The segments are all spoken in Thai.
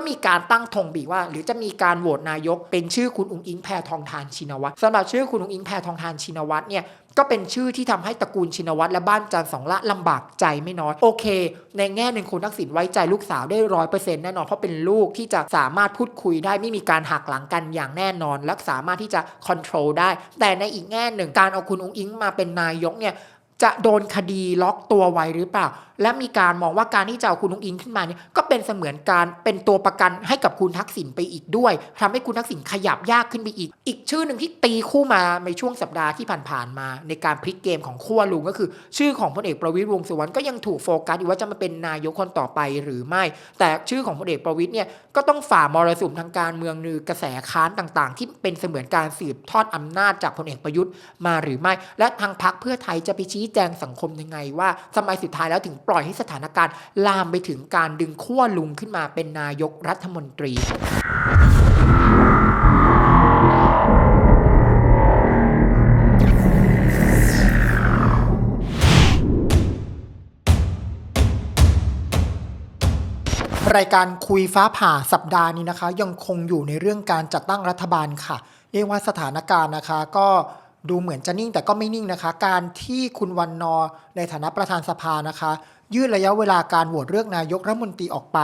็มีการตั้งธงบีว่า หรือจะมีการโหวตนายก เป็นชื่อคุณอุงอิงแพทองทานชินวัตรสำหรับชื่อคุณอุงอิงแพทองทานชินวัตรเนี่ยก็เป็นชื่อที่ทำให้ตระกูลชินวัตรและบ้านจันทร์สองละลำบากใจไม่น้อย โอเค ในแง่หนึ่งคุณทักษิณไว้ใจลูกสาวได้ร้อยเปอร์เซ็นต์แน่นอน เพราะเป็นลูกที่จะสามารถพูดคุยได้ไม่มีการหักหลังกันอย่างแน่นอน และสามารถที่จะค o n t r o l ได้ แต่ในอีกแง่หนึ่งการเอาคุณอุงอิงมาเป็นนายกเนี่ยจะโดนคดีล็อกตัวไว้หรือเปล่า และมีการมองว่าการที่จะเอาคุณนุงอิงขึ้นมาเนี่ยก็เป็นเสมือนการเป็นตัวประกันให้กับคุณทักษิณไปอีกด้วยทำให้คุณทักษิณขยับยากขึ้นไปอีก อีกชื่อหนึ่งที่ตีคู่มาในช่วงสัปดาห์ที่ผ่านๆมา ในการพลิกเกมของขั้วลุงก็คือ ชื่อของพลเอกประวิตรวงสุวรรณก็ยังถูกโฟกัสอยู่ว่าจะมาเป็นนายกคนต่อไปหรือไม่ แต่ชื่อของพลเอกประวิตรเนี่ยก็ต้องฝ่ามรสุมทางการเมืองนือกระแสค้านต่างๆ ที่เป็นเสมือนการสืบทอดอำนาจจากพลเอกประยุทธ์มาหรือไม่ และทางพรรคเพื่อไทยจะไปชี้แจงสังคมยังไงว่าทำไมสุดท้ายแล้วถึงปล่อยให้สถานการณ์ลามไปถึงการดึงขั้วลุงขึ้นมาเป็นนายกรัฐมนตรีรายการคุยฟ้าผ่าสัปดาห์นี้นะคะ ยังคงอยู่ในเรื่องการจัดตั้งรัฐบาลค่ะ เรียกว่าสถานการณ์นะคะ ก็ดูเหมือนจะนิ่งแต่ก็ไม่นิ่งนะคะ การที่คุณวันนอในฐานะประธานสภานะคะ ยืดระยะเวลาการโหวตเลือกนายกรัฐมนตรีออกไป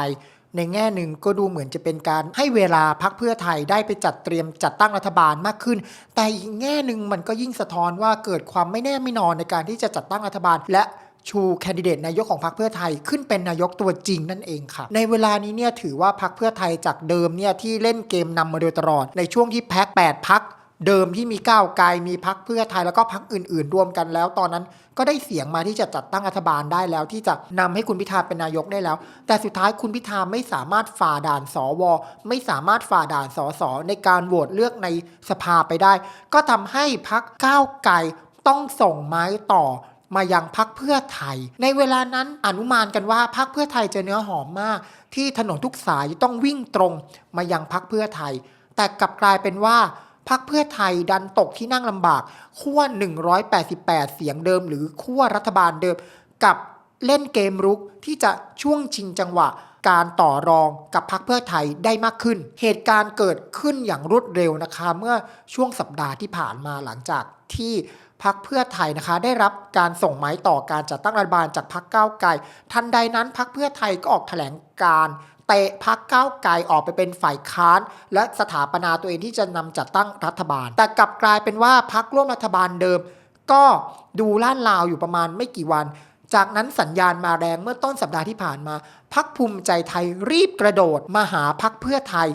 ในแง่หนึ่งก็ดูเหมือนจะเป็นการให้เวลาพักเพื่อไทยได้ไปจัดเตรียมจัดตั้งรัฐบาลมากขึ้น แต่อีกแง่หนึ่งมันก็ยิ่งสะท้อนว่าเกิดความไม่แน่ไม่นอนในการที่จะจัดตั้งรัฐบาล และชูแคนดิเดตนายกของพรรคเพื่อไทยขึ้นเป็นนายกตัวจริงนั่นเองค่ะ ในเวลานี้เนี่ยถือว่าพรรคเพื่อไทยจากเดิมเนี่ยที่เล่นเกมนำมาโดยตลอดในช่วงที่แพ็ค8พัก เดิมที่มีก้าวไกลมีพักเพื่อไทยแล้วก็พักอื่น ๆ รวมกันแล้ว ตอนนั้นก็ได้เสียงมาที่จะจัดตั้งรัฐบาลได้แล้ว ที่จะนำให้คุณพิธาเป็นนายกได้แล้ว แต่สุดท้ายคุณพิธาไม่สามารถฝ่าด่านสวไม่สามารถฝ่าด่านสสในการโหวตเลือกในสภาไปได้ ก็ทำให้พักก้าวไกลต้องส่งไม้ต่อมายังพักเพื่อไทย ในเวลานั้นอนุมานกันว่าพักเพื่อไทยจะเนื้อหอมมาก ที่ถนนทุกสายต้องวิ่งตรงมายังพักเพื่อไทย แต่กลับกลายเป็นว่า พักเพื่อไทยดันตกที่นั่งลำบากขั้ว 188 เสียงเดิม หรือขั้วรัฐบาลเดิม กับเล่นเกมรุกที่จะช่วงชิงจังหวะการต่อรองกับพักเพื่อไทยได้มากขึ้น เหตุการณ์เกิดขึ้นอย่างรวดเร็วนะคะ เมื่อช่วงสัปดาห์ที่ผ่านมาหลังจากที่พักเพื่อไทยนะคะ ได้รับการส่งไม้ต่อการจัดตั้งรัฐบาลจากพักก้าวไกล ทันใดนั้นพักเพื่อไทยก็ออกแถลงการ เตะพักก้าวไกลออกไปเป็นฝ่ายค้าน และสถาปนาตัวเองที่จะนำจัดตั้งรัฐบาล แต่กลับกลายเป็นว่าพักร่วมรัฐบาลเดิม ก็ดูล่านลาวอยู่ประมาณไม่กี่วัน จากนั้นสัญญาณมาแรงเมื่อต้นสัปดาห์ที่ผ่านมา พักภูมิใจไทยรีบกระโดดมาหาพักเพื่อไทย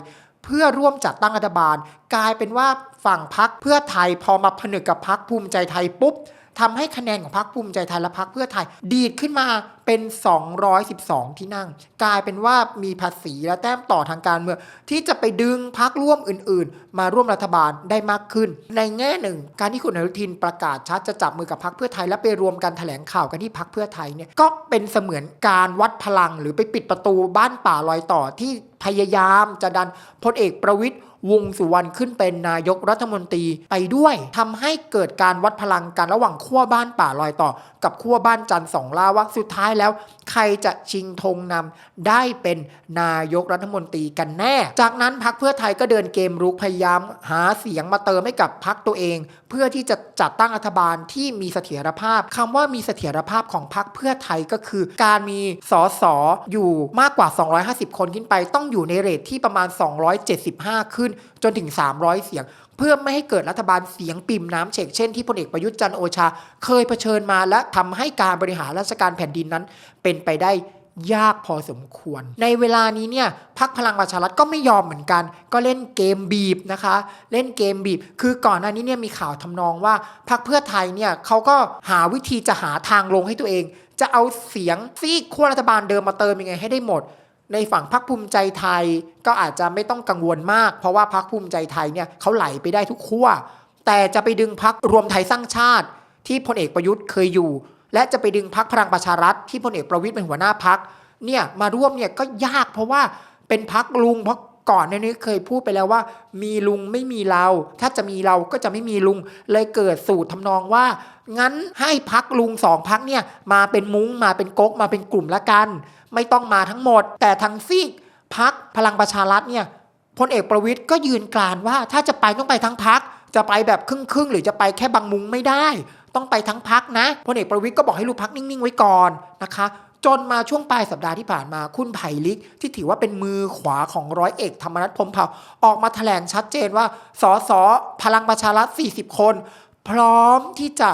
เพื่อร่วมจัดตั้งรัฐบาล กลายเป็นว่าฝั่งพักเพื่อไทยพอมาผนึกกับพักภูมิใจไทยปุ๊บ ทำให้คะแนนของพักภูมิใจไทยและพักเพื่อไทย ดีดขึ้นมาเป็น 212 ที่นั่ง กลายเป็นว่ามีภาษีและแต้มต่อทางการเมืองที่จะไปดึงพักร่วมอื่น ๆ มาร่วมรัฐบาลได้มากขึ้น ในแง่หนึ่ง การที่คุณอนุทินประกาศชัดจะจับมือกับพักเพื่อไทยและไปรวมกันแถลงข่าวกันที่พักเพื่อไทยเนี่ยก็เป็นเสมือนการวัดพลัง หรือไปปิดประตูบ้านป่าลอยต่อที่พยายามจะดันพลเอกประวิตย วงสุวรรณขึ้นเป็นนายกรัฐมนตรีไปด้วยทำให้เกิดการวัดพลังกันระหว่างขั้วบ้านป่าลอยต่อ กับขั้วบ้านจันทร์สองล่าว่าสุดท้ายแล้ว ใครจะชิงธงนำได้เป็นนายกรัฐมนตรีกันแน่ จากนั้นพักเพื่อไทยก็เดินเกมรุกพยายามหาเสียงมาเติมให้กับพักตัวเอง เพื่อที่จะจัดตั้งรัฐบาลที่มีเสถียรภาพคำว่ามีเสถียรภาพของพักเพื่อไทยก็คือ การมีสสอยู่มากกว่า 250 คนขึ้นไป ต้องอยู่ในเรทที่ประมาณ 275 ขึ้นจนถึง 300 เสียง เพื่อไม่ให้เกิดรัฐบาลเสียงปิ่มน้ำเฉกเช่นที่พลเอกประยุทธ์จันโอชา เคยเผชิญมาและทำให้การบริหารราชการแผ่นดินนั้น เป็นไปได้ยากพอสมควร ในเวลานี้เนี่ยพักพลังประชารัฐก็ไม่ยอมเหมือนกัน ก็เล่นเกมบีบนะคะ เล่นเกมบีบ คือก่อนหน้านี้เนี่ยมีข่าวทำนองว่าพักเพื่อไทยเนี่ยเขาก็หาวิธีจะหาทางลงให้ตัวเอง จะเอาเสียงซีกขั้วรัฐบาลเดิมมาเติมยังไงให้ได้หมด ในฝั่งพรรคภูมิใจไทยก็อาจจะไม่ต้องกังวลมาก เพราะว่าพรรคภูมิใจไทยเนี่ยเขาไหลไปได้ทุกขั้วแต่จะไปดึงพรรครวมไทยสร้างชาติ ที่พลเอกประยุทธ์เคยอยู่ และจะไปดึงพรรคพลังประชารัฐที่พลเอกประวิตยเป็นหัวหน้าพรรคเนี่ยมาร่วมเนี่ยก็ยากเพราะว่าเป็นพรรคลุงเพราะก่อนในนี้เคยพูดไปแล้วว่า มีลุงไม่มีเรา ถ้าจะมีเราก็จะไม่มีลุง เลยเกิดสูตรทำนองว่า งั้นให้พักลุงสองพักเนี่ยมาเป็นมุ้งมาเป็นก๊กมาเป็นกลุ่มละกัน ไม่ต้องมาทั้งหมด แต่ทางซีกพักพลังประชารัฐเนี่ยพลเอกประวิทย์ก็ยืนกรานว่าถ้าจะไปต้องไปทั้งพักจะไปแบบครึ่งๆหรือจะไปแค่บางมุงไม่ได้ ต้องไปทั้งพักนะพลเอกประวิทย์ก็บอกให้ลูกพักนิ่งๆ ไว้ก่อนนะคะ จนมาช่วงปลายสัปดาห์ที่ผ่านมาคุณไผ่ลิก ที่ถือว่าเป็นมือขวาของร้อยเอกธรรมนัฐพรมเผ่าออกมาแถลงชัดเจนว่าสสพลังประชารัฐ 40 คน พร้อมที่จะ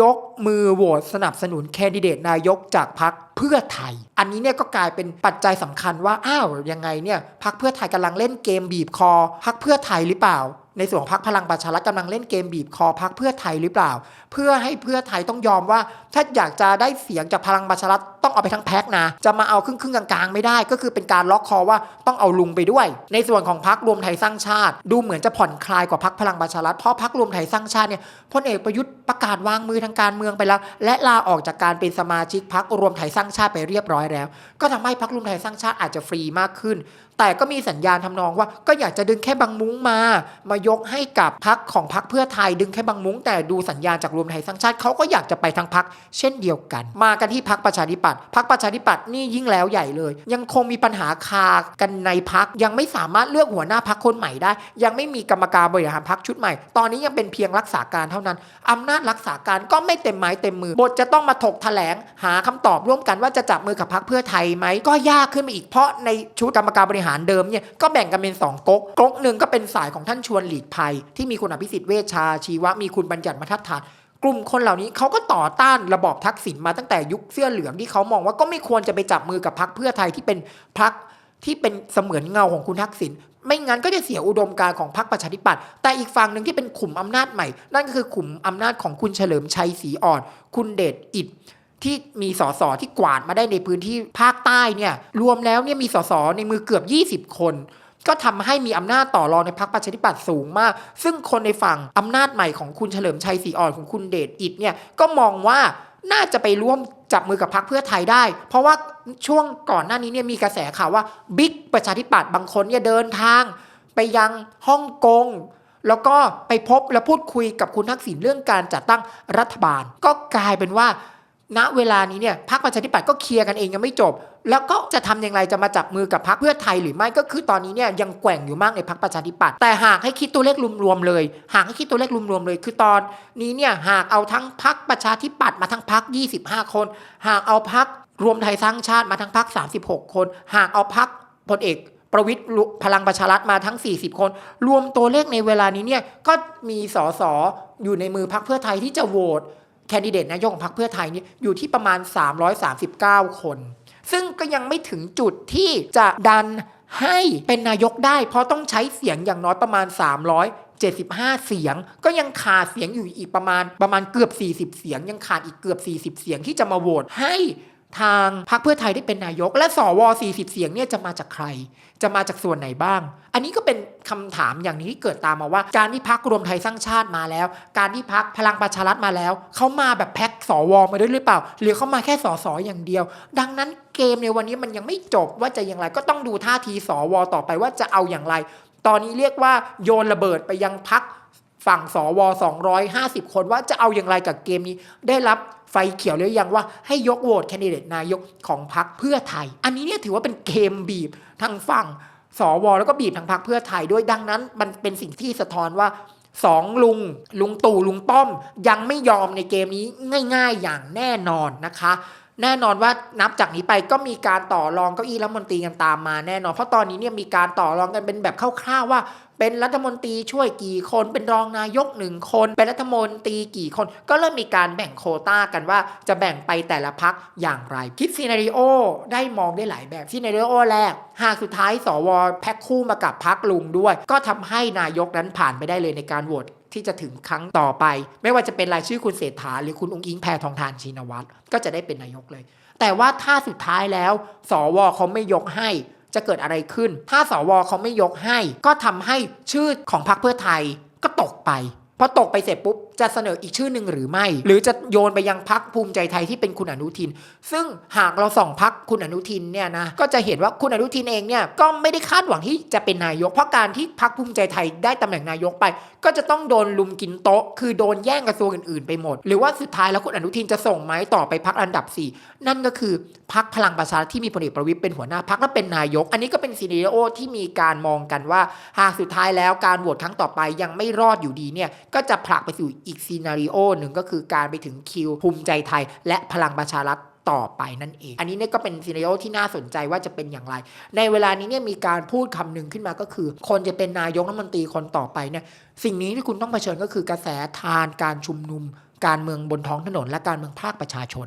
ยกมือโหวตสนับสนุนแคนดิเดตนายกจากพรรคเพื่อไทย อันนี้เนี่ยก็กลายเป็นปัจจัยสำคัญว่า อ้าว ยังไงเนี่ยพรรคเพื่อไทยกำลังเล่นเกมบีบคอพรรคเพื่อไทยหรือเปล่า ในส่วนของพรรคพลังประชารัฐกำลังเล่นเกมบีบคอพรรคเพื่อไทยหรือเปล่า เพื่อให้เพื่อไทยต้องยอมว่า ถ้าอยากจะได้เสียงจากพลังประชารัฐต้องเอาไปทั้งแพ็คนะ จะมาเอาครึ่งครึ่งๆกลางๆ ไม่ได้ ก็คือเป็นการล็อกคอว่าต้องเอาลุงไปด้วย ในส่วนของพรรครวมไทยสร้างชาติ ดูเหมือนจะผ่อนคลายกว่าพรรคพลังประชารัฐเพราะพรรครวมไทยสร้างชาติเนี่ยพลเอกประยุทธ์ประกาศวางมือทางการเมืองไปแล้ว และลาออกจากการเป็นสมาชิกพรรครวมไทยสร้างชาติไปเรียบร้อยแล้ว ก็ทำให้พรรครวมไทยสร้างชาติอาจจะฟรีมากขึ้น แต่ก็มีสัญญาณทำนองว่าก็อยากจะดึงแค่บางมุ้งมา มายกให้กับพักของพักเพื่อไทยดึงแค่บางมุ้งแต่ดูสัญญาณจากรวมไทยสร้างชาติเขาก็อยากจะไปทั้งพักเช่นเดียวกัน มากันที่พักประชาธิปัตย์พักประชาธิปัตย์นี่ยิ่งแล้วใหญ่เลย ยังคงมีปัญหาคากันในพักยังไม่สามารถเลือกหัวหน้าพักคนใหม่ได้ ยังไม่มีกรรมการบริหารพักชุดใหม่ ตอนนี้ยังเป็นเพียงรักษาการเท่านั้นอำนาจรักษาการก็ไม่เต็มไม้เต็มมือบทจะต้องมาถกแถลง หาคำตอบร่วมกันว่าจะจับมือกับพักเพื่อไทยไหมก็ยากขึ้นมาอีกเพราะในชุดกรรมการบริหารเดิมเนี่ยก็แบ่งกันเป็นสองก๊กก๊กหนึ่งก็เป็นสายของท่านชวนหลีกภัย ที่มีคุณอภิสิทธิ์เวชชาชีวะมีคุณบัญญัติมาทัดฐานกลุ่มคนเหล่านี้เขาก็ต่อต้านระบอบทักษิณมาตั้งแต่ยุคเสื้อเหลืองที่เขามองว่าก็ไม่ควรจะไปจับมือกับพักเพื่อไทยที่เป็นพักที่เป็นเสมือนเงาของคุณทักษิณไม่งั้นก็จะเสียอุดมการของพรรคประชาธิปัตย์แต่อีกฝั่งหนึ่งที่เป็นขุมอำนาจใหม่ นั่นก็คือขุมอำนาจของคุณเฉลิมชัยศรีอ่อน คุณเดชอิดที่มีสสที่กวาดมาได้ในพื้นที่ภาคใต้เนี่ยรวมแล้วเนี่ยมีสสในมือเกือบ 20 คน ก็ทำให้มีอำนาจต่อรองในพรรคประชาธิปัตย์สูงมาก ซึ่งคนในฝั่งอำนาจใหม่ของคุณเฉลิมชัยศรีอ่อนของคุณเดชอิดเนี่ยก็มองว่าน่าจะไปร่วมจับมือกับพรรคเพื่อไทยได้ เพราะว่าช่วงก่อนหน้านี้เนี่ยมีกระแสข่าวว่าบิ๊กประชาธิปัตย์บางคนเนี่ยเดินทาง ไปยังฮ่องกงแล้วก็ไปพบและพูดคุยกับคุณทักษิณเรื่องการจัดตั้งรัฐบาล ก็กลายเป็นว่า ณเวลานี้เนี่ยพรรคประชาธิปัตย์ก็เคลียร์กันเองยังไม่จบ แล้วก็จะทำอย่างไรจะมาจับมือกับพรรคเพื่อไทยหรือไม่ก็คือตอนนี้เนี่ยยังแกว่งอยู่มากในพรรคประชาธิปัตย์แต่หากให้คิดตัวเลขรวมๆเลย หากให้คิดตัวเลขรวมๆเลย คือตอนนี้เนี่ยหากเอาทั้งพรรคประชาธิปัตย์มาทั้งพรรค25 คน หากเอาพรรครวมไทยสร้างชาติมาทั้งพรรค36 คน หากเอาพรรคพลเอกประวิทย์พลังประชารัฐมาทั้ง 40 คน รวมตัวเลขในเวลานี้เนี่ยก็มีสสอยู่ในมือพรรคเพื่อไทยที่จะโหวต แคนดิเดตนายกของพรรคเพื่อไทยนี่อยู่ที่ประมาณ 339 คน ซึ่งก็ยังไม่ถึงจุดที่จะดันให้เป็นนายกได้ เพราะต้องใช้เสียงอย่างน้อยประมาณ375 เสียง ก็ยังขาดเสียงอยู่อีกประมาณประมาณเกือบ 40 เสียง ยังขาดอีกเกือบ 40 เสียงที่จะมาโหวตให้ ทางพรรคเพื่อไทยได้เป็นนายก และสว40 เสียงเนี่ยจะมาจากใคร จะมาจากส่วนไหนบ้าง อันนี้ก็เป็นคำถามอย่างนี้ที่เกิดตามมาว่า การที่พักรวมไทยสร้างชาติมาแล้ว การที่พักพลังประชารัฐมาแล้วเขามาแบบแพ็คสวมาด้วยหรือเปล่า หรือเขามาแค่สสอย่างเดียว ดังนั้นเกมในวันนี้มันยังไม่จบว่าจะอย่างไรก็ต้องดูท่าทีสวต่อไปว่าจะเอาอย่างไร ตอนนี้เรียกว่าโยนระเบิดไปยังพักฝั่งสว 250 คนว่าจะเอาอย่างไรกับเกมนี้ได้รับ ไฟเขียวหรือยังว่าให้ยกโหวตแคนดิเดตนายกของพรรคเพื่อไทย อันนี้เนี่ยถือว่าเป็นเกมบีบทางฝั่งสวแล้วก็บีบทางพรรคเพื่อไทยด้วยดังนั้น มันเป็นสิ่งที่สะท้อนว่าสองลุง ลุงตู่ลุงป้อม ยังไม่ยอมในเกมนี้ง่าย ๆ อย่างแน่นอนนะคะ แน่นอนว่านับจากนี้ไปก็มีการต่อรองเก้าอี้รัฐมนตรีกันตามมาแน่นอน เพราะตอนนี้เนี่ยมีการต่อรองกันเป็นแบบคร่าวๆว่า เป็นรัฐมนตรีช่วยกี่คนเป็นรองนายกหนึ่งคน เป็นรัฐมนตรีกี่คน ก็เริ่มมีการแบ่งโควต้ากันว่าจะแบ่งไปแต่ละพักอย่างไร คิดซีนารีโอได้มองได้หลายแบบซีนารีโอแรก หากสุดท้ายสวแพ็คคู่มากับพักลุงด้วย ก็ทำให้นายกนั้นผ่านไปได้เลยในการโหวต ที่จะถึงครั้งต่อไป ไม่ว่าจะเป็นรายชื่อคุณเศรษฐาหรือคุณองค์อิงแพทองทานชินวัตรก็จะได้เป็นนายกเลย แต่ว่าถ้าสุดท้ายแล้ว สวเขาไม่ยกให้จะเกิดอะไรขึ้น ถ้าสวเขาไม่ยกให้ ก็ทำให้ชื่อของพรรคเพื่อไทยก็ตกไปพอตกไปเสร็จปุ๊บ จะเสนออีกชื่อหนึ่งหรือไม่ หรือจะโยนไปยังพักภูมิใจไทยที่เป็นคุณอนุทิน ซึ่งหากเราส่องพักคุณอนุทินเนี่ยนะก็จะเห็นว่าคุณอนุทินเองเนี่ยก็ไม่ได้คาดหวังที่จะเป็นนายก เพราะการที่พักภูมิใจไทยได้ตำแหน่งนายกไป ก็จะต้องโดนลุมกินโต๊ะ คือโดนแย่งกระทรวงอื่นๆไปหมด หรือว่าสุดท้ายแล้วคุณอนุทินจะส่งไม้ต่อไปพักอันดับ 4 นั่นก็คือพักพลังประชารัฐที่มีพลเอกประวิตยเป็นหัวหน้าพักและเป็นนายก อันนี้ก็เป็นซีนีโอที่มีการมองกันว่า หากสุดท้ายแล้วการโหวตครั้งต่อไปยังไม่รอดอยู่ดีเนี่ยก็จะผลักไปสู่อีกซีนารีโอหนึ่งก็คือการไปถึงคิวภูมิใจไทย และพลังประชารัฐต่อไปนั่นเอง อันนี้เนี่ยก็เป็นซีนารีโอที่น่าสนใจว่าจะเป็นอย่างไร ในเวลานี้เนี่ยมีการพูดคำหนึ่งขึ้นมาก็คือ คนจะเป็นนายกรัฐมนตรีคนต่อไปเนี่ยสิ่งนี้ที่คุณต้องเผชิญก็คือกระแสทานการชุมนุม การเมืองบนท้องถนน และการเมืองภาคประชาชน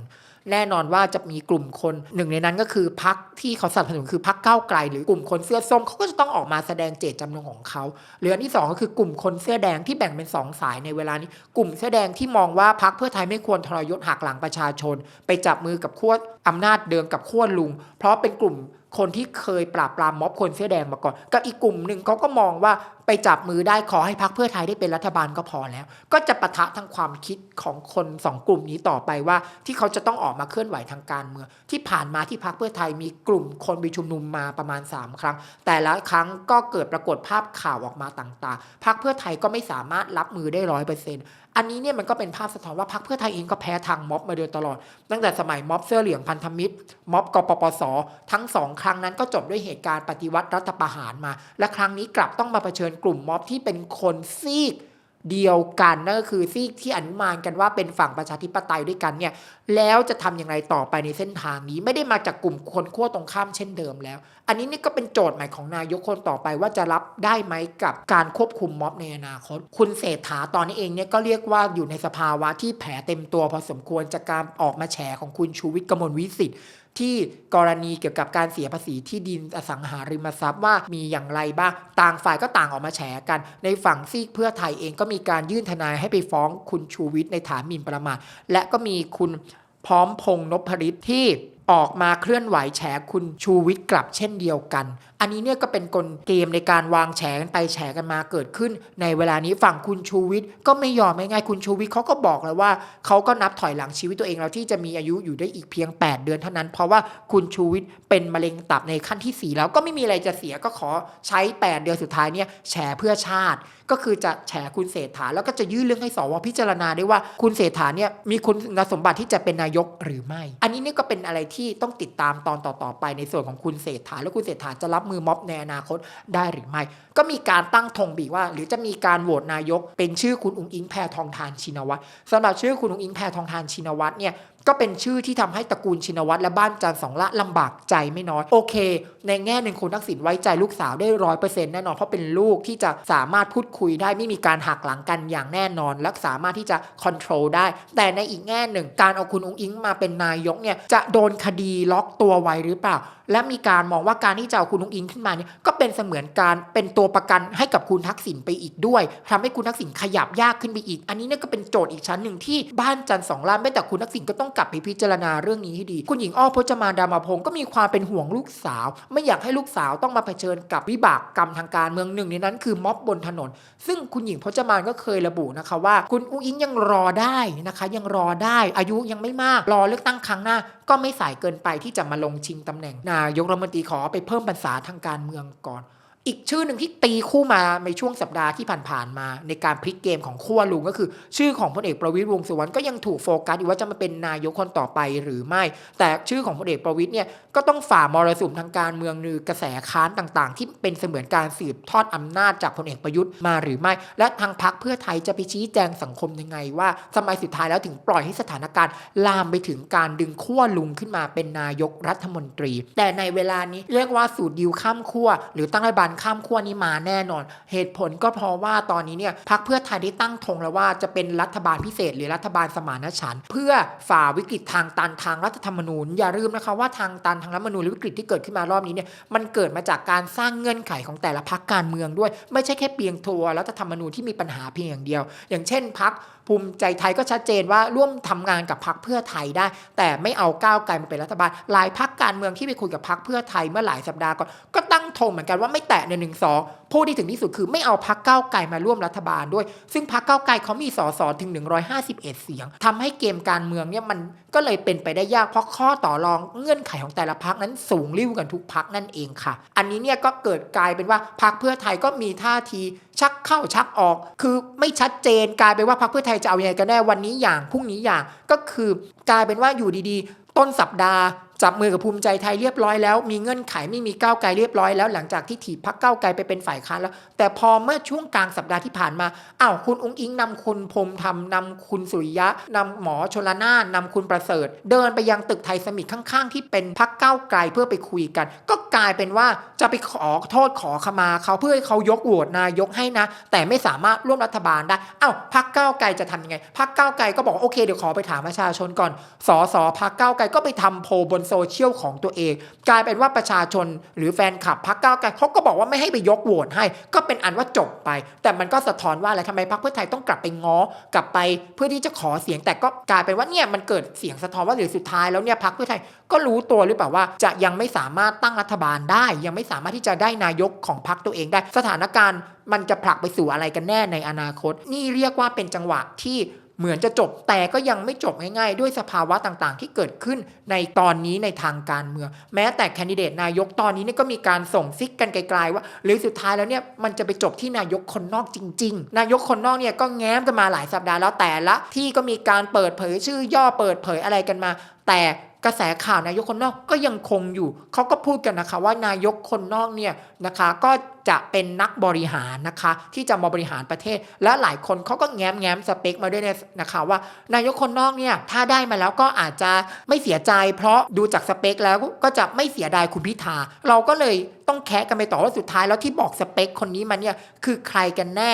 แน่นอนว่าจะมีกลุ่มคน หนึ่งในนั้นก็คือพักที่เขาสนับสนุนคือพักก้าวไกล หรือกลุ่มคนเสื้อส้มเขาก็จะต้องออกมาแสดงเจตจำนงของเขาหรืออันที่สองก็คือกลุ่มคนเสื้อแดงที่แบ่งเป็นสองสายในเวลานี้ กลุ่มเสื้อแดงที่มองว่าพักเพื่อไทยไม่ควรทรยศหักหลังประชาชน ไปจับมือกับขั้วอำนาจเดิมกับขั้วลุง เพราะเป็นกลุ่ม คนที่เคยปราบปรามม็อบคนเสื้อแดงมาก่อนกับอีกกลุ่มหนึ่งเขาก็มองว่าไปจับมือได้ขอให้พักเพื่อไทยได้เป็นรัฐบาลก็พอแล้ว ก็จะปะทะทางความคิดของคนสองกลุ่มนี้ต่อไปว่า ที่เขาจะต้องออกมาเคลื่อนไหวทางการเมือง ที่ผ่านมาที่พักเพื่อไทยมีกลุ่มคนไปชุมนุมมาประมาณ 3 ครั้ง แต่ละครั้งก็เกิดปรากฏภาพข่าวออกมาต่างๆพักเพื่อไทยก็ไม่สามารถรับมือได้ร้อยเปอร์เซ็นต์ อันนี้เนี่ยมันก็เป็นภาพสะท้อนว่าพรรคเพื่อไทยเองก็แพ้ทางม็อบมาโดยตลอด ตั้งแต่สมัยม็อบเสื้อเหลืองพันธมิตร ม็อบกปปส ทั้งสองครั้งนั้นก็จบด้วยเหตุการณ์ปฏิวัติรัฐประหารมา และครั้งนี้กลับต้องมาเผชิญกลุ่มม็อบที่เป็นคนซีก เดียวกันนั่นก็คือซีกที่อนุมานกันว่าเป็นฝั่งประชาธิปไตยด้วยกันเนี่ยแล้วจะทำอย่างไรต่อไปในเส้นทางนี้ ไม่ได้มาจากกลุ่มคนขั้วตรงข้ามเช่นเดิมแล้ว อันนี้นี่ก็เป็นโจทย์ใหม่ของนายกคนต่อไปว่าจะรับได้ไหมกับการควบคุมม็อบในอนาคต คุณเศรษฐาตอนนี้เองเนี่ยก็เรียกว่าอยู่ในสภาวะที่แผลเต็มตัวพอสมควรจากการออกมาแฉของคุณชูวิทย์กมลวิสิทธิ์ ที่กรณีเกี่ยวกับการเสียภาษีที่ดินอสังหาริมทรัพย์ว่ามีอย่างไรบ้าง ต่างฝ่ายก็ต่างออกมาแฉกัน ในฝั่งซีกเพื่อไทยเองก็มีการยื่นทนายให้ไปฟ้องคุณชูวิทย์ในฐานหมิ่นประมาทและก็มีคุณพร้อมพงษ์นพฤทธิ์ที่ ออกมาเคลื่อนไหวแฉคุณชูวิทย์กลับเช่นเดียวกัน อันนี้เนี่ยก็เป็นกลเกมในการวางแฉกันไปแฉกันมาเกิดขึ้น ในเวลานี้ฝั่งคุณชูวิทย์ก็ไม่ยอมง่ายๆคุณชูวิทย์เขาก็บอกแล้วว่าเขาก็นับถอยหลังชีวิตตัวเองแล้วที่จะมีอายุอยู่ได้อีกเพียง 8 เดือนเท่านั้น เพราะว่าคุณชูวิทย์เป็นมะเร็งตับในขั้นที่ 4 แล้วก็ไม่มีอะไรจะเสียก็ขอใช้ 8 เดือนสุดท้ายเนี่ยแฉเพื่อชาติก็คือจะแฉคุณเศรษฐาแล้วก็จะยื่นเรื่องให้สวพิจารณาได้ว่าคุณเศรษฐาเนี่ยมีคุณสมบัติที่จะเป็นนายกหรือไม่ อันนี้นี่ก็เป็นอะไรที่ต้องติดตามตอนต่อๆไปในส่วนของคุณเศรษฐาแล้วคุณเศรษฐาจะรับมือม็อบในอนาคตได้หรือไม่ ก็มีการตั้งธงบีว่า หรือจะมีการโหวตนายก เป็นชื่อคุณอุงอิงแพทองทานชินวัตรสำหรับชื่อคุณอุงอิงแพทองทานชินวัตรเนี่ย ก็เป็นชื่อที่ทำให้ตระกูลชินวัตรและบ้านจันทร์สองละลำบากใจไม่น้อย โอเค ในแง่หนึ่งคุณทักษิณไว้ใจลูกสาวได้ร้อยเปอร์เซ็นต์แน่นอนเพราะเป็นลูกที่จะสามารถพูดคุยได้ไม่มีการหักหลังกันอย่างแน่นอนและสามารถที่จะคอนโทรลได้ แต่ในอีกแง่หนึ่ง การเอาคุณองค์อิงมาเป็นนายกเนี่ยจะโดนคดีล็อกตัวไว้หรือเปล่า และมีการมองว่าการที่จะเอาคุณองค์อิงขึ้นมาเนี่ยก็เป็นเสมือนการเป็นตัวประกันให้กับคุณทักษิณไปอีกด้วยทำให้คุณทักษิณขยับยากขึ้นไปอีก อันนี้เนี่ยก็เป็นโจทย์อีกชั้นหนึ่งที่บ้านจันทร์สองล้านไม่แต่คุณทักษิณก็ต้องกลับไปพิจารณาเรื่องนี้ให้ดี คุณหญิงอ้อพจมานดามาพงศ์ก็มีความเป็นห่วงลูกสาว ไม่อยากให้ลูกสาวต้องมาเผชิญกับวิบากกรรมทางการเมืองหนึ่งในนั้นคือม็อบบนถนน ซึ่งคุณหญิงพจมานก็เคยระบุนะคะว่า คุณอุ้งอิงยังรอได้นะคะ ยังรอได้ อายุยังไม่มาก รอเลือกตั้งครั้งหน้า ก็ไม่สายเกินไปที่จะมาลงชิงตำแหน่ง นายกรัฐมนตรีขอไปเพิ่มภาษาทางการเมืองก่อน อีกชื่อหนึ่งที่ตีคู่มาในช่วงสัปดาห์ที่ผ่านๆมา ในการพลิกเกมของขั้วลุงก็คือ ชื่อของพลเอกประวิตรวงสุวรรณก็ยังถูกโฟกัสอยู่ว่าจะมาเป็นนายกคนต่อไปหรือไม่ แต่ชื่อของพลเอกประวิตรเนี่ยก็ต้องฝ่ามรสุมทางการเมืองนือกระแสค้านต่างๆ ที่เป็นเสมือนการสืบทอดอำนาจจากพลเอกประยุทธ์มาหรือไม่ และทางพรรคเพื่อไทยจะไปชี้แจงสังคมยังไง ว่าทำไมสุดท้ายแล้วถึงปล่อยให้สถานการณ์ ลามไปถึงการดึงขั้วลุงขึ้นมาเป็นนายกรัฐมนตรี แต่ในเวลานี้เรียกว่าสูตรดิวข้ามขั้วหรือตั้งรัฐบาลข้ามขั้วนี้มาแน่นอน เหตุผลก็เพราะว่าตอนนี้เนี่ยพรรคเพื่อไทยได้ตั้งธงแล้วว่าจะเป็นรัฐบาลพิเศษ หรือรัฐบาลสมานฉันท์เพื่อฝ่าวิกฤตทางตันทางรัฐธรรมนูญ อย่าลืมนะคะว่าทางตันทางรัฐธรรมนูญหรือวิกฤตที่เกิดขึ้นมารอบนี้เนี่ยมันเกิดมาจากการสร้างเงื่อนไขของแต่ละพรรคการเมืองด้วย ไม่ใช่แค่เพียงตัวรัฐธรรมนูญที่มีปัญหาเพียงอย่างเดียว อย่างเช่นพรรคภูมิใจไทยก็ชัดเจนว่าร่วมทำงานกับพักเพื่อไทยได้ แต่ไม่เอาก้าวไกลมาเป็นรัฐบาล หลายพักการเมืองที่ไปคุยกับพักเพื่อไทยเมื่อหลายสัปดาห์ก่อนก็ตั้งธงเหมือนกันว่าไม่แตะในหนึ่งสอง พูดที่ถึงที่สุดคือไม่เอาพักก้าไกลมาร่วมรัฐบาลด้วย ซึ่งพักก้าไกลเขามีสสถึง 151 เสียงทำให้เกมการเมืองเนี่ยมันก็เลยเป็นไปได้ยากเพราะข้อต่อรองเงื่อนไขของแต่ละพักนั้นสูงริ้วกันทุกพักนั่นเองค่ะ อันนี้เนี่ยก็เกิดกลายเป็นว่าพักเพื่อไทยก็มีท่าทีชักเข้าชักออก คือไม่ชัดเจนกลายเป็นว่าพรรคเพื่อไทยจะเอาอยัางไงกันแน่วันนี้อย่างพรุ่งนี้อย่างก็คือกลายเป็นว่าอยู่ดีๆ ต้นสัปดาห์ จับมือกับภูมิใจไทยเรียบร้อยแล้ว มีเงื่อนไขไม่มีก้าวไกลเรียบร้อยแล้ว หลังจากที่ถีบพักก้าวไกลไปเป็นฝ่ายค้านแล้ว แต่พอเมื่อช่วงกลางสัปดาห์ที่ผ่านมาอ้าวคุณอุ้งอิงนำคุณพรมธรรมนำคุณสุริยะนำหมอชลนานนำคุณประเสริฐ เดินไปยังตึกไทยสมิตข้างๆ ที่เป็นพักก้าวไกลเพื่อไปคุยกัน ก็กลายเป็นว่าจะไปขอโทษขอขมาเขาเพื่อให้เขายกโหวตนายกให้นะ แต่ไม่สามารถร่วมรัฐบาลได้อ้าวพักก้าวไกลจะทำยังไงพักก้าวไกลก็บอกโอเคเดี๋ยวขอไปถามประชาชนก่อนสอสอพักก้าวไกลก็ไปทำโพบนโซเชียลของตัวเอง กลายเป็นว่าประชาชนหรือแฟนคลับพักก้าวไกลเขาก็บอกว่าไม่ให้ไปยกโหวตให้ ก็เป็นอันว่าจบไป แต่มันก็สะท้อนว่าอะไรทำไมพรรคเพื่อไทยต้องกลับไปง้อกลับไป เพื่อที่จะขอเสียงแต่ก็กลายเป็นว่าเนี่ยมันเกิดเสียงสะท้อนว่าหรือสุดท้ายแล้วเนี่ยพรรคเพื่อไทยก็รู้ตัวหรือเปล่าว่าจะยังไม่สามารถตั้งรัฐบาลได้ ยังไม่สามารถที่จะได้นายกของพรรคตัวเองได้ สถานการณ์มันจะผลักไปสู่อะไรกันแน่ในอนาคต นี่เรียกว่าเป็นจังหวะที่ เหมือนจะจบแต่ก็ยังไม่จบง่ายๆ ด้วยสภาวะต่างๆ ที่เกิดขึ้นในตอนนี้ในทางการเมือง แม้แต่แคนดิเดตนายกตอนนี้เนี่ยก็มีการส่งซิกกันไกลๆว่า หรือสุดท้ายแล้วเนี่ยมันจะไปจบที่นายกคนนอกจริง ๆ นายกคนนอกเนี่ยก็แง้มกันมาหลายสัปดาห์แล้วแต่ละที่ก็มีการเปิดเผยชื่อย่อเปิดเผยอะไรกันมา แต่ กระแสข่าวนายกคนนอกก็ยังคงอยู่ เขาก็พูดกันนะคะว่านายกคนนอกเนี่ยนะคะก็จะเป็นนักบริหารนะคะ ที่จะมาบริหารประเทศ และหลายคนเขาก็แง้มแง้มสเปคมาด้วยนะคะว่า นายกคนนอกเนี่ยถ้าได้มาแล้วก็อาจจะไม่เสียใจ เพราะดูจากสเปคแล้วก็จะไม่เสียดายคุณพิธาเราก็เลยต้องแคะกันไปต่อว่าสุดท้ายแล้วที่บอกสเปคคนนี้มันเนี่ยคือใครกันแน่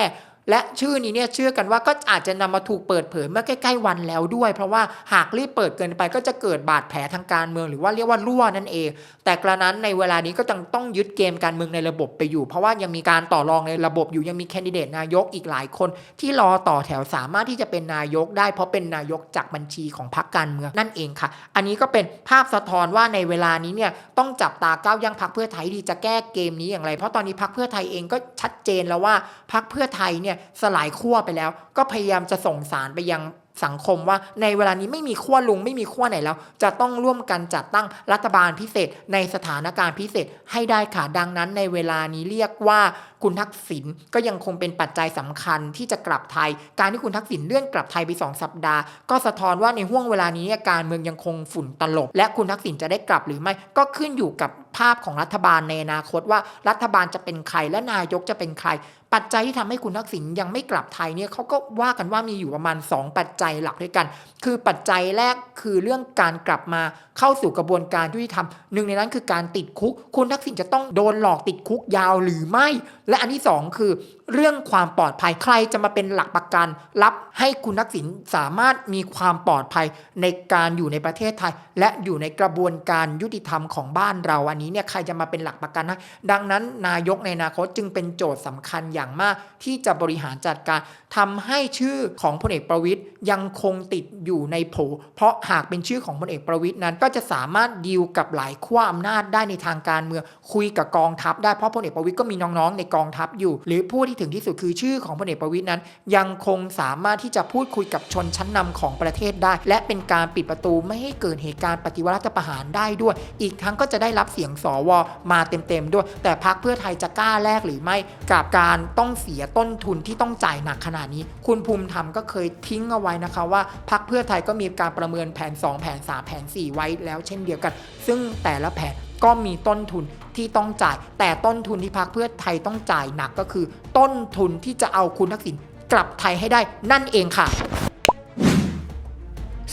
และชื่อนี้เนี่ยเชื่อกันว่าก็อาจจะนำมาถูกเปิดเผยเมื่อใกล้ๆวันแล้วด้วย เพราะว่าหากรีบเปิดเกินไปก็จะเกิดบาดแผลทางการเมืองหรือว่าเรียกว่ารั่วนั่นเอง แต่กระนั้นในเวลานี้ก็ต้องต้องยึดเกมการเมืองในระบบไปอยู่ เพราะว่ายังมีการต่อรองในระบบอยู่ยังมีแคนดิเดตนายกอีกหลายคน ที่รอต่อแถวสามารถที่จะเป็นนายกได้ เพราะเป็นนายกจากบัญชีของพรรคการเมืองนั่นเองค่ะ อันนี้ก็เป็นภาพสะท้อนว่าในเวลานี้เนี่ยต้องจับตาก้าวย่างพรรคเพื่อไทยดีจะแก้เกมนี้อย่างไร เพราะตอนนี้พรรคเพื่อไทยเองก็ชัดเจนแล้วว่าพรรคเพื่อไทยเนี่ยสลายขั้วไปแล้ว ก็พยายามจะส่งสารไปยังสังคมว่าในเวลานี้ไม่มีขั้วลุงไม่มีขั้วไหนแล้ว จะต้องร่วมกันจัดตั้งรัฐบาลพิเศษ ในสถานการณ์พิเศษให้ได้ค่ะดังนั้น ในเวลานี้เรียกว่าคุณทักษิณก็ยังคงเป็นปัจจัยสำคัญที่จะกลับไทย การที่คุณทักษิณเลื่อนกลับไทยไปสองสัปดาห์ ก็สะท้อนว่าในห่วงเวลานี้การเมืองยังคงฝุ่นตลบ และคุณทักษิณจะได้กลับหรือไม่ก็ขึ้นอยู่กับ ภาพของรัฐบาลในอนาคตว่ารัฐบาลจะเป็นใครและนายกจะเป็นใคร ปัจจัยที่ทำให้คุณทักษิณยังไม่กลับไทยเนี่ยเขาก็ว่ากันว่ามีอยู่ประมาณ 2 ปัจจัยหลักด้วยกัน คือปัจจัยแรกคือเรื่องการกลับมา เข้าสู่กระบวนการยุติธรรมหนึ่งในนั้นคือการติดคุก คุณทักษิณจะต้องโดนหลอกติดคุกยาวหรือไม่ และอันที่สองคือ เรื่องความปลอดภัยใครจะมาเป็นหลักประกัน รับให้คุณทักษิณสามารถมีความปลอดภัยในการอยู่ในประเทศไทย และอยู่ในกระบวนการยุติธรรมของบ้านเราอันนี้เนี่ยใครจะมาเป็นหลักประกันให้ดังนั้นนายกในอนาคตจึงเป็นโจทย์สำคัญอย่างมาก ที่จะบริหารจัดการทำให้ชื่อของพลเอกประวิตยยังคงติดอยู่ในโผ เพราะหากเป็นชื่อของพลเอกประวิตยนั้นก็จะสามารถดีลกับหลายขั้วอำนาจได้ในทางการเมืองคุยกับกองทัพได้เพราะพลเอกประวิตยก็มีน้องๆ ในกองทัพอยู่ หรือผู้ที่ถึงที่สุดคือชื่อของพลเอกประวิตยนั้น ยังคงสามารถที่จะพูดคุยกับชนชั้นนำของประเทศได้ และเป็นการปิดประตูไม่ให้เกิดเหตุการณ์ปฏิวัติรัฐประหารได้ด้วย อีกทั้งก็จะได้รับเสียงสวมาเต็มๆด้วย แต่พรรคเพื่อไทยจะกล้าแลกหรือไม่กับการต้องเสียต้นทุนที่ต้องจ่ายหนักขนาดนี้ คุณภูมิธรรมก็เคยทิ้งเอาไว้นะคะว่าพรรคเพื่อไทยก็มีการประเมินแผน 2 แผน 3 แผน 4 ไว้แล้วเช่นเดียวกัน ซึ่งแต่ละแผนก็มีต้นทุนที่ต้องจ่าย แต่ต้นทุนที่พักเพื่อไทยต้องจ่ายหนักก็คือ ต้นทุนที่จะเอาคุณทักษิณกลับไทยให้ได้นั่นเองค่ะ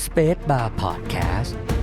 Space Bar Podcast